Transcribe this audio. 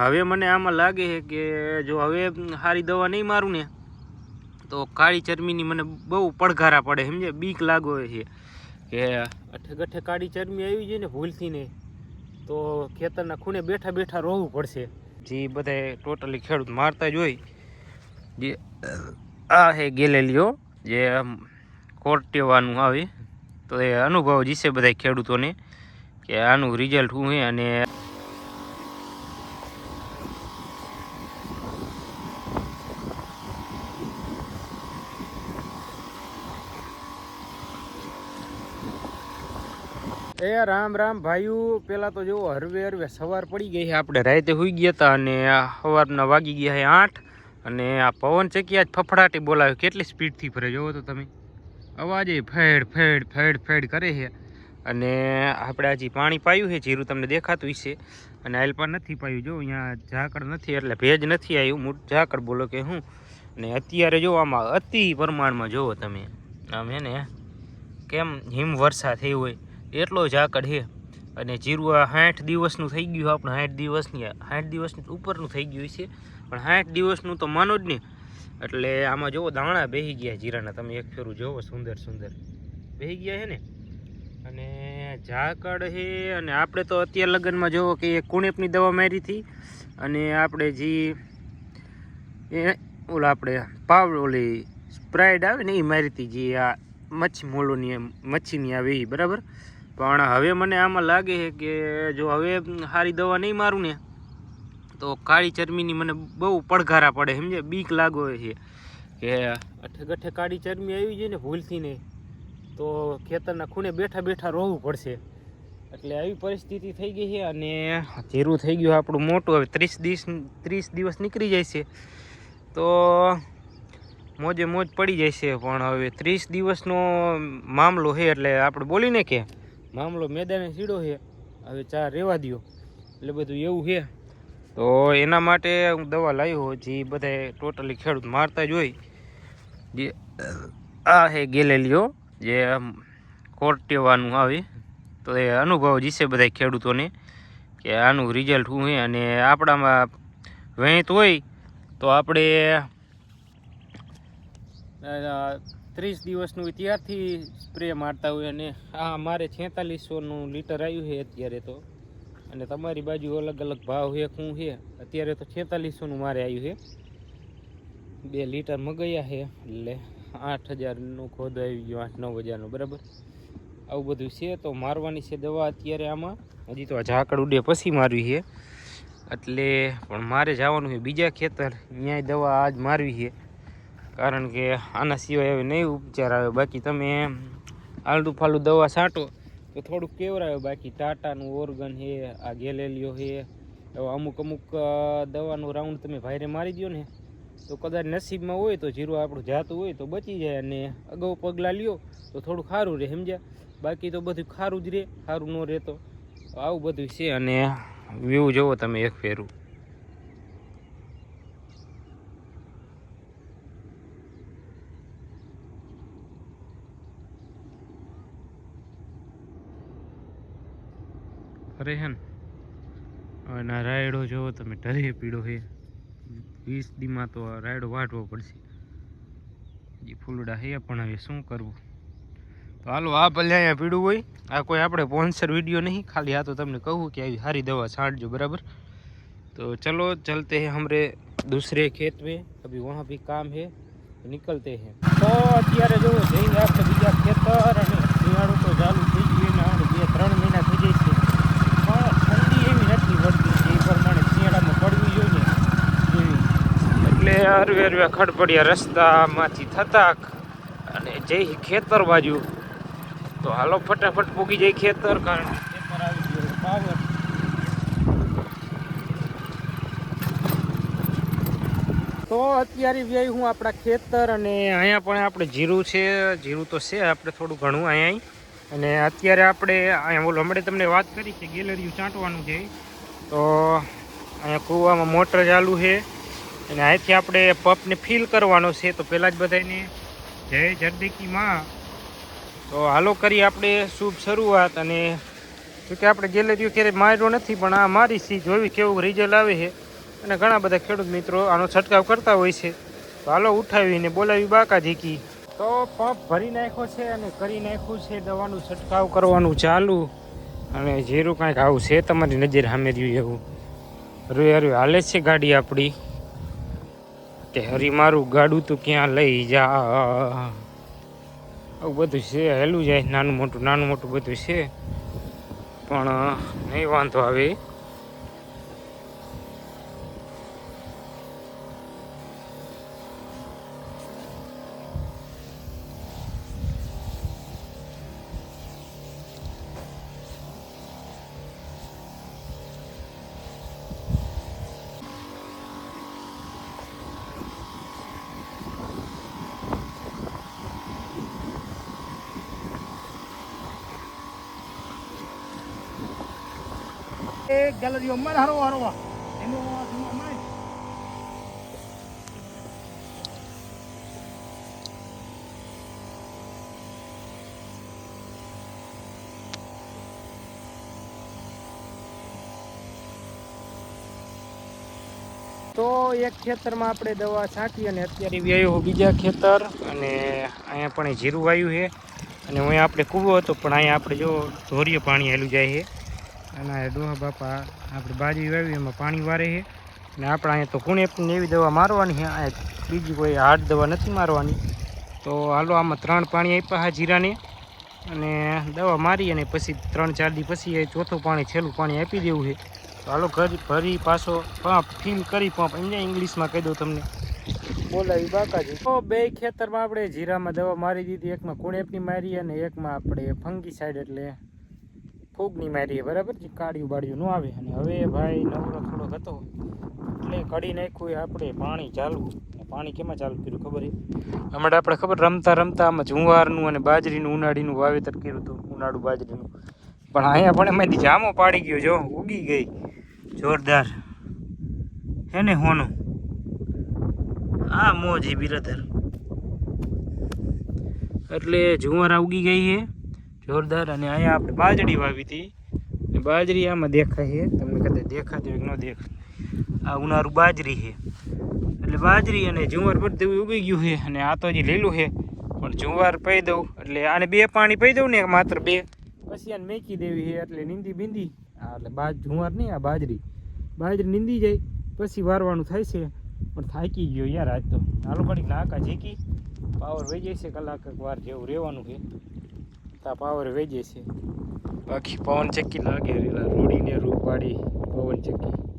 હવે મને આમાં લાગે છે કે જો હવે સારી દવા નહીં મારું ને, તો કાળી ચરમીની મને બહુ પડઘારા પડે સમજે બીક લાગો છે કે અઠે ગઠે કાળી ચરમી આવી જાય ને ભૂલથી ને તો ખેતરના ખૂણે બેઠા બેઠા રોવું પડશે. જે બધા ટોટલી ખેડૂત મારતા જ હોય, જે આ હે ગેલેલીઓ જે કોર્ટેવાનું આવે, તો એ અનુભવ જીશે બધા ખેડૂતોને, કે આનું રિઝલ્ટ શું છે અને એ રામ રામ ભાઈઓ, પેલા તો જોવો હરવે હરવે સવાર પડી ગઈ છે. આપણે રાતે હોઈ ગયા હતા અને સવારના વાગી ગયા છે આઠ. અને આ પવન ચક્યા જ ફફડાટી બોલાવ્યો કેટલી સ્પીડથી ફરે જોવો તો તમે. અવાજે ફેડ ફેડ ફેડ ફેડ કરે છે. અને આપણે હજી પાણી પાયું છે, જીરું તમને દેખાતું હશે. અને આયલ પણ નથી પાયું, જો અહીંયા ઝાકળ નથી, એટલે ભેજ નથી આવ્યું. ઝાકળ બોલો કે હું. અને અત્યારે જો આમાં અતિ પ્રમાણમાં જોવો તમે. આમ હે ને, કેમ હિમવર્ષા થઈ હોય. એટલો ઝાકળ છે. અને જીરું આ સાઠ દિવસનું થઈ ગયું આપણે સાઠ દિવસની સાઠ દિવસની ઉપરનું થઈ ગયું છે પણ સાઠ દિવસનું તો માનો જ નહીં એટલે આમાં જુઓ દાણા બેહી ગયા જીરાના. તમે એક ફેરું જુઓ સુંદર સુંદર. બેહી ગયા છે ને? અને ઝાકળ છે, અને આપણે તો અત્યારે લગ્નમાં જુઓ કે એ કુણેપની દવા મારી હતી. અને આપણે જે એ, ઓલા આપણે પાવ, ઓલી સ્પ્રાઇડ આવે ને, એ મારી હતી, જે આ મચ્છી મોલોની મચ્છીની આવે એ, બરાબર? પણ હવે મને આમાં લાગે છે કે જો હવે સારી દવા નહીં મારું ને, તો કાળી ચરમીની મને બહુ પડઘારા પડે સમજે બીક લાગો છે કે અઠે ગઠે કાળી ચરમી આવી જાય ને ભૂલથી નહીં તો ખેતરના ખૂણે બેઠા બેઠા રોવું પડશે. એટલે આવી પરિસ્થિતિ થઈ ગઈ છે અને જીરું થઈ ગયું આપણું મોટું, હવે ત્રીસ દિવસ ત્રીસ દિવસ નીકળી જાય છે. તો મોજે મોજ પડી જાય છે, પણ હવે ત્રીસ દિવસનો મામલો છે, એટલે આપણે બોલીને કે મામલો મેદાને સીડો છે. હવે ચા રહેવા દ્યો. એટલે બધું એવું છે. તો એના માટે હું દવા લાવ્યો જે બધા ટોટલી ખેડૂત મારતા જ હોય. જે, આ છે ગેલેલીઓ જે કોર્ટેવાનું આવે. તો એ અનુભવ જીશે બધા ખેડૂતોને. કે આનું રિઝલ્ટ શું છે અને આપણામાં વહેંત હોય તો આપણે ત્રીસ દિવસનું ત્યારથી સ્પ્રે મારતા હોય અને આ મારે છેતાલીસોનું લીટર આવ્યું છે અત્યારે તો. અને તમારી બાજુ અલગ અલગ ભાવ છે, શું છે? અત્યારે તો છેતાલીસોનું મારે આવ્યું છે. બે લીટર મગાયા છે, એટલે આઠ હજારનું ખોદ આવી ગયું, આઠ નવ હજારનું, બરાબર? આવું બધું છે, તો મારવાની છે દવા અત્યારે આમાં. હજી તો આ ઝાકળ ઉડે પછી મારવી છે. એટલે પણ મારે જવાનું છે બીજા ખેતર. ત્યાંય દવા આજ મારવી છે. કારણ કે આના સિવાય હવે નહીં ઉપચાર આવે. બાકી તમે આલડું ફાલુ દવા છાંટો તો થોડુંક કેવરાવે બાકી. ટાટાનું ઓર્ગન છે આ ગેલેલિયો છે એવા અમુક અમુક દવાનો રાઉન્ડ તમે ભાઈરે મારી દો ને. તો કદાચ નસીબમાં હોય તો જીરું આપણું જાતું હોય તો બચી જાય અને અગાઉ પગલાં લ્યો તો થોડું સારું રહે, સમજ્યા? બાકી તો બધું ખારું જ રહે સારું ન રહેતો. આવું બધું છે અને વ્યૂ જોવો તમે એક ફેરું. અરે હે ને અને આ રાયડો જોવો તમે ઢરે પીળો છે વીસ દીમાં તો આ રાયડો વાટવો પડશે હજી ફૂલડા છે પણ હવે શું કરવું તો હાલો આ ભલે અહીંયા પીળું હોય આ કોઈ આપણે સ્પોન્સર વિડીયો નહીં ખાલી આ તો તમને કહું કે આવી સારી દવા છાંટજો બરાબર तो चलो चलते हैं हमरे दूसरे खेत में अभी वहाँ भी काम है तो निकलते हैं તો અત્યારે જો જઈને આપણે બીજા ખેતર અને શિયાળું તો ચાલુ થઈ ગયું ને આપણે બે ત્રણ મહિના હરવે હરવે ખડપડિયા રસ્તામાંથી થતા અને જઈ ખેતર બાજુ. તો હાલો ફટાફટ પૂગી જાય ખેતર, કારણ ખેતર આવી ગયું તો અત્યારે વ્યય હું આપણા ખેતર અને અહીંયા પણ આપણે જીરું છે, જીરું તો છે, આપણે થોડું ઘણું અહીંયા. અને અત્યારે આપણે અહીંયા બોલો, હમણાં તમને વાત કરી કે ગેલેરીયું ચાંટવાનું છે. તો અહીંયા કૂવામાં મોટર ચાલુ છે. અને અહીંથી આપણે પપને ફીલ કરવાનો છે, તો પહેલાં જ બધાને જય જરદીકીમાં. તો હાલો કરી આપણે શુભ શરૂઆત અને જોકે આપણે ગેલેરીયું ક્યારેય માર્યો નથી, પણ આ મારી સી જોવી કેવું રિઝલ્ટ આવે છે. અને ઘણા બધા ખેડૂત મિત્રો આનો છંટકાવ કરતા હોય છે. તો હાલો ઉઠાવીને બોલાવી બાકા ઝીકી તો પંપ ભરી નાખ્યો છે અને કરી નાખ્યું છે, દવાનું છંટકાવ કરવાનું ચાલુ. અને જીરું કાંઈક આવું છે, તમારી નજર સામે રહ્યું એવું. રહ્યું હાલે છે ગાડી આપણી. કે હરી, મારું ગાડું તું ક્યાં લઈ જા? આવું બધું છે, હેલું જાય. નાનું મોટું નાનું મોટું બધું છે. પણ, નહીં વાંધો આવે. તો એક ખેતરમાં આપણે દવા છાંટી અને અત્યારે વ્યાયો બીજા ખેતર અને અહીંયા પણ જીરું વાયું છે. અને અહીંયા આપણે કૂવો હતો, પણ અહીંયા આપણે જો ધોરીએ પાણી હેલું જાય છે. અને ડોહા બાપા આપણે બાજરી વાવી, એમાં પાણી વારે છે. અને આપણે અહીંયા તો કુણે પણ એવી દવા મારવાની છે અહીંયા બીજી કોઈ હાર્ડ દવા નથી મારવાની. તો હાલો, આમાં ત્રણ પાણી આપ્યા હા જીરાને. અને દવા મારી અને પછી ત્રણ ચાર દી પછી ચોથું પાણી, છેલ્લું પાણી આપી દેવું છે. તો હાલો, ઘર ભરી પાછો પંપ ફીલ કરી પંપ. અહીંયા ઇંગ્લિશમાં કહી દઉં તમને. બોલાવી બાકાજી. તો બે ખેતરમાં આપણે જીરામાં દવા મારી દીધી, એકમાં કુણેપની મારી અને એકમાં આપણે ફંગી સાઈડ એટલે ફૂગની મારીએ, બરાબર? જે કાળિયું બાળિયું ન આવે. અને હવે ભાઈ નવરો થોડોક હતો. એટલે કડી નાખ્યું આપણે, પાણી ચાલવું. પાણી કેમાં ચાલુ કર્યું ખબર હમણાં આપણે ખબર, રમતા રમતા આમાં જુવારનું અને બાજરીનું, ઉનાળીનું વાવેતર કર્યું હતું, ઉનાળું બાજરીનું. પણ અહીંયા પણ એમાંથી જામો પાડી ગયો, જો, ઉગી ગઈ. જોરદાર. હે ને હોનું? આ મોજી બિરધર. એટલે જુવારા ઉગી ગઈ છે. જોરદાર. અને અહીંયા આપણે બાજરી વાવી હતી. બાજરી આમાં દેખાય છે. તમને કદાચ દેખાતી હોય ન દેખાય. આ ઉનાળું બાજરી છે. એટલે બાજરી અને જુવાર બધું ઉગી ગયું છે. અને આ તો હજી લીલું છે. પણ જુવાર પહી દઉં. એટલે આને બે પાણી પહી દઉં ને માત્ર બે. પછી આને મેકી દેવી છે. એટલે નીંદી બીંદી. એટલે બાજ, જુવાર નહીં, આ બાજરી. બાજરી નીંદી જાય. પછી વારવાનું થાય છે. પણ થાકી ગયો યાર આજ તો. હાલો ઘડીક નાકા ઝીકી. પાવર વહી જાય છે કલાક વાર જેવું રહેવાનું છે. તા પાવર વેજે છે. બાકી પવન ચક્કી લાગે રોડીને રૂપ પાડી પવન ચક્કી.